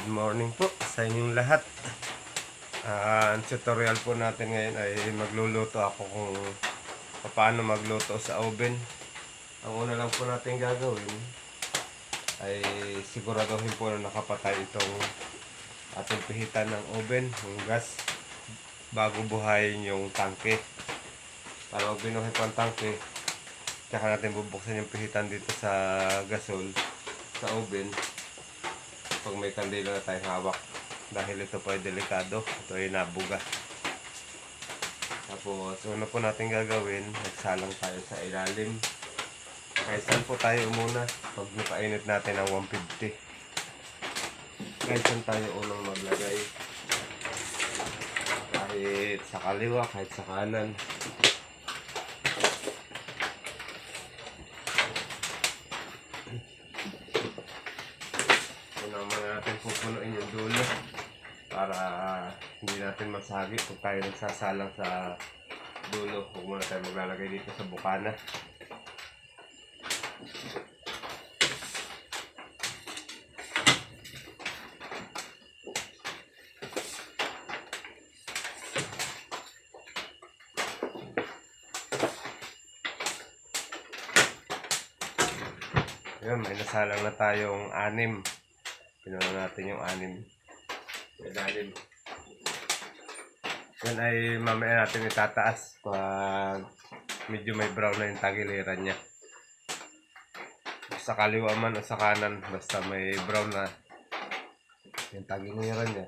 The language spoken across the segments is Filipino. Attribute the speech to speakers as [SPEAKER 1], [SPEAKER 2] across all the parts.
[SPEAKER 1] Good morning po sa inyong lahat. Ah, ang tutorial po natin ngayon ay magluluto ako kung paano magluto sa oven. Ang una lang po natin gagawin ay siguraduhin po na nakapatay itong ating pihitan ng oven, yung gas, bago buhayin yung tangke. Para pag binuhay po ang tangke, tsaka natin bubuksan yung pihitan dito sa gasol, sa oven pag may kandila na tayong hawak dahil ito po ay delikado ito ay nabuga tapos una po natin gagawin nagsalang tayo sa ilalim. Saan po tayo muna pag napainit natin ang 150 kahit saan tayo unang maglagay. Kahit sa kaliwa kahit sa kanan Una muna natin pupunuin yung dulo para hindi natin masagi kung tayo nagsasalang sa dulo. Huwag muna tayo maglalagay dito sa bukana. Yun, may nasalang na tayong anim. Pinuno natin yung anim. Ilalim. Yan ay mamaya natin itataas pag medyo may brown na yung tagiliran niya. Sa kaliwa man o sa kanan, basta may brown na yung tagiliran niya.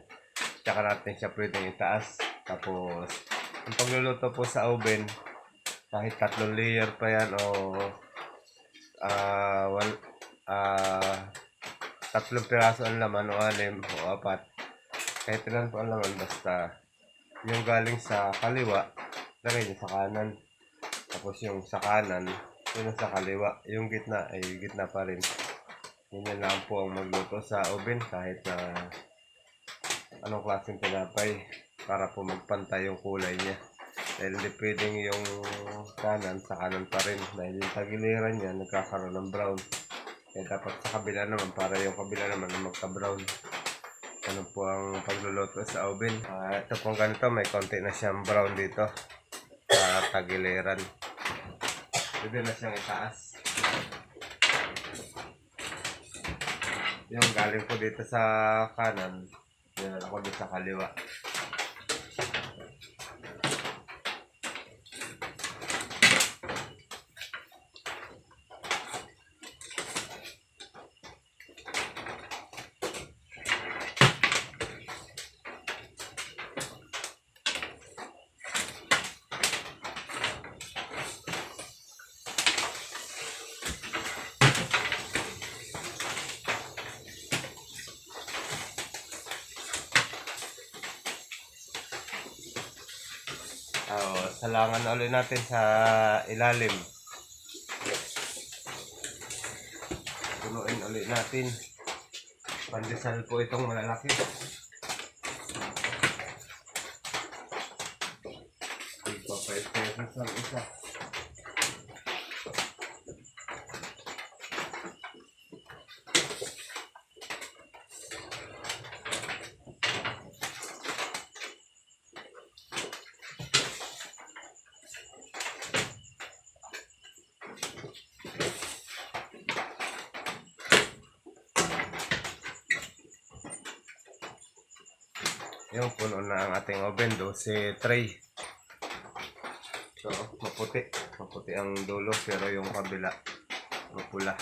[SPEAKER 1] Tsaka natin siya pwedeng itaas. Tapos, ang pagluluto po sa oven, kahit tatlong layer pa yan o ah wal ah tatlong piraso ang laman o anim o apat. Kahit ilan po ang laman basta yung galing sa kaliwa lagay niyo sa kanan. Tapos yung sa kanan yun sa kaliwa. Yung gitna ay gitna pa rin. Yun lang po ang magluto sa oven kahit na anong klaseng tinapay para po magpantay yung kulay niya. Dahil hindi pwedeng yung kanan sa kanan pa rin. Dahil yung tagiliran niya nagkakaroon ng brown kaya dapat sa kabila naman para yung kabila naman na magka-brown. Ano po ang pagluluto sa oven. Ah, ito pong ganito may konti na siyang brown dito. Sa tagiliran pwede na siyang itaas. Yung galing po dito sa kanan yun ako dito sa kaliwa Oo, salangan na ulit natin sa ilalim. Punuin ulit natin. Pandesal po itong malalaki. Ito pa pesos ang isa. Yung puno na ang ating oven, 12 tray. So, maputi. Maputi ang dulo, pero yung kabila, mapula.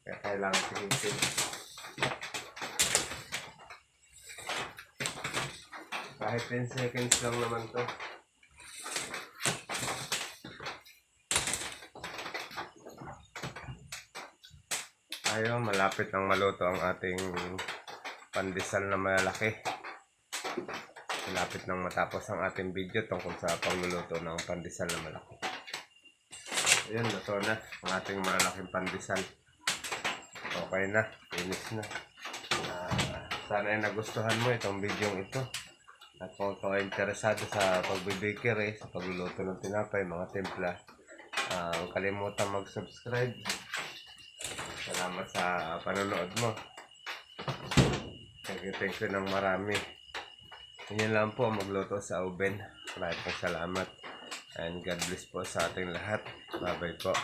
[SPEAKER 1] Kaya kailangan pihitin. Kahit 10 seconds lang naman to. Ayun, malapit nang maluto ang ating pandesal na malaki. Malapit nang matapos ang ating video tungkol sa pagluluto ng pandesal na malaki. Ayan, luto na ang ating malalaking pandesal. Okay na, finish na. Ah, sana ay nagustuhan mo itong video ito. At kung ikaw ay interesado sa pagbibikiri, sa pagluluto ng tinapay, mga templa, ah, huwag kalimutan mag-subscribe. Salamat sa panonood mo. Thank you, thank you ng marami. Yan lang po, magluto sa oven. Maraming salamat. And God bless po sa ating lahat. Bye-bye po.